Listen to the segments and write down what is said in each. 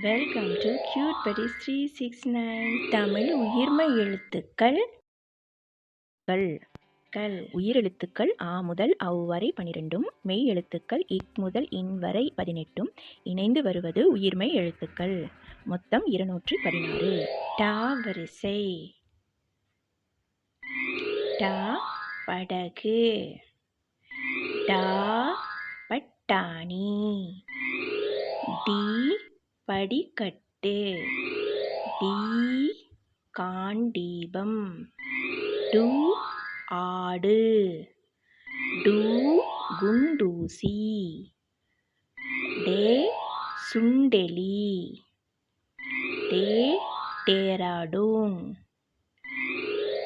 Welcome to cute படி three six nine Tamil உயிர்மை எழுத்துக்கள். கள். கள். உயிரெழுத்துக்கள் ஆ முதல் அவ் வரை பனிரெண்டும் மெய் எழுத்துக்கள் இக் முதல் இன் வரை பதினெட்டும் இணைந்து வருவது உயிர்மை எழுத்துக்கள். மொத்தம் இருநூற்று பதினாறு. டா வரிசை. டா படகு. டா பட்டாணி. டி படிக்கட்டு. டி. காண்டீபம். டு. ஆடு. டு. குண்டூசி. டே. சுண்டெலி. டே. டேராடூன்.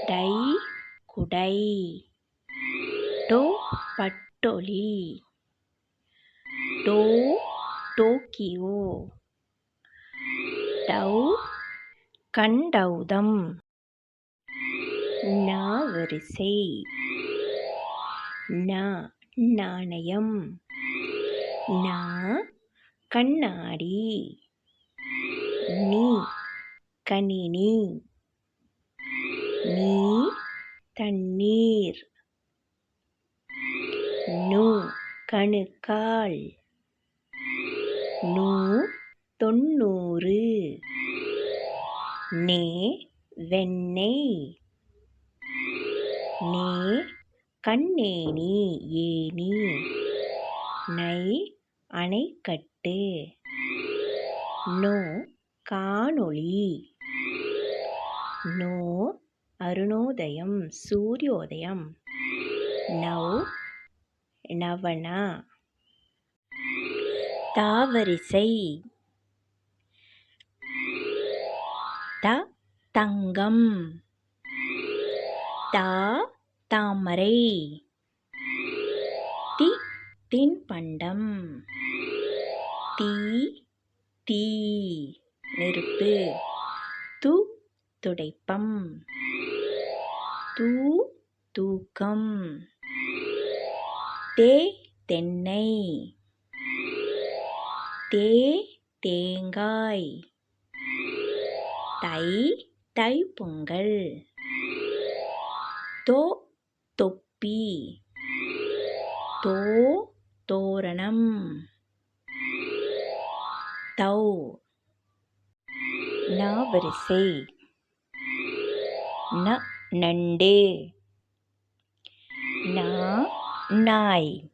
டை. குடை. டோ. பட்டொலி. டோ. டோக்கியோ. டவு கண்டௌதம் நாவரிசை. நா நாணயம். நா கண்ணாடி. நீ கணினி. நீ தண்ணீர். நு கணுக்கால். நூ தொண்ணூறு நே வெண்ணெய். நே கண்ணேணி ஏணி. நை அணைக்கட்டு. நோ காணொளி. நோ அருணோதயம் சூரியோதயம். நவ் நவனா. தாவரிசை. த தங்கம். த தாமரை. தி தின்பண்டம். தீ தீ. நெருப்பு. து துடைப்பம். தூ தூக்கம். தே தென்னை. தே தேங்காய். தை தை பொங்கல். தோ தொப்பி. தோ தோரணம். தௌ ந வரிசை ந நண்டு. நா நாய்.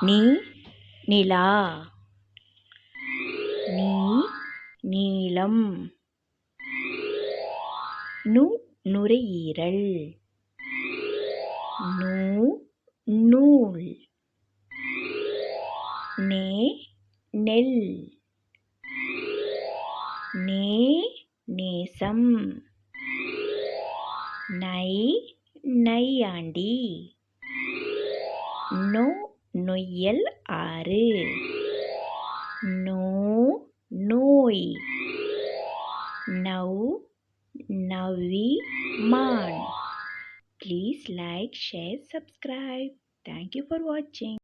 நீ நிலா. நீளம் நு நுரையீரல். நூ நூல். நே நெல். நே நேசம். நை நையாண்டி. நோ நொய்யல் ஆறு. நோ நோய். Now, now we man. Please like, share, subscribe. Thank you for watching.